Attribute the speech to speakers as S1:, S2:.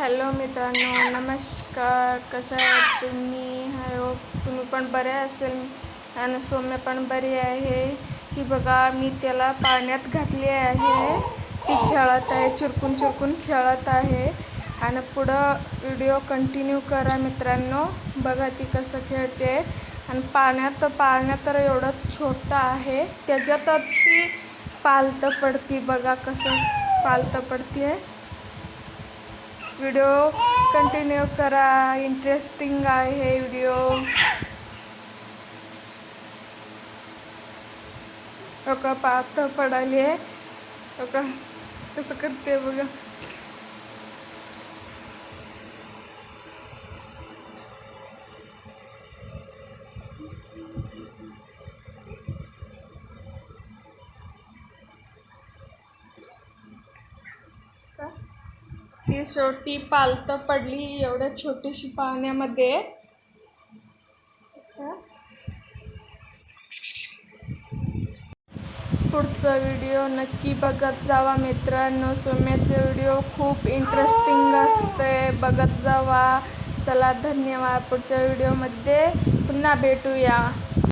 S1: Hello मित्रांनो नमस्कार. कशा आहात तुम्ही? आय तुम्ही पण बरे असेल आणि सौम्य पण बरी आहे. की बघा मी त्याला पाण्यात घातली आहे. ती खेळत आहे चिरकून चिरकून खेळत आहे. आणि पुढं व्हिडिओ कंटिन्यू करा मित्रांनो. बघा ती कसं खेळते. आणि पाण्यात पाण्यात तर एवढं छोटं आहे. त्याच्यातच ती पालतं पडती. बघा कसं पालतं पडते व्हिडिओ कंटिन्यू करा. इंटरेस्टिंग आहे व्हिडिओ का पात पडाली आहे. बघा. ती शेवटी पालतं पडली एवढ्या छोटीशी पाण्यामध्ये पुढचा व्हिडिओ नक्की बघत जावा मित्रांनो. सोम्याचे व्हिडिओ खूप इंटरेस्टिंग असते बघत जावा. चला धन्यवाद पुढच्या व्हिडिओमध्ये पुन्हा भेटूया.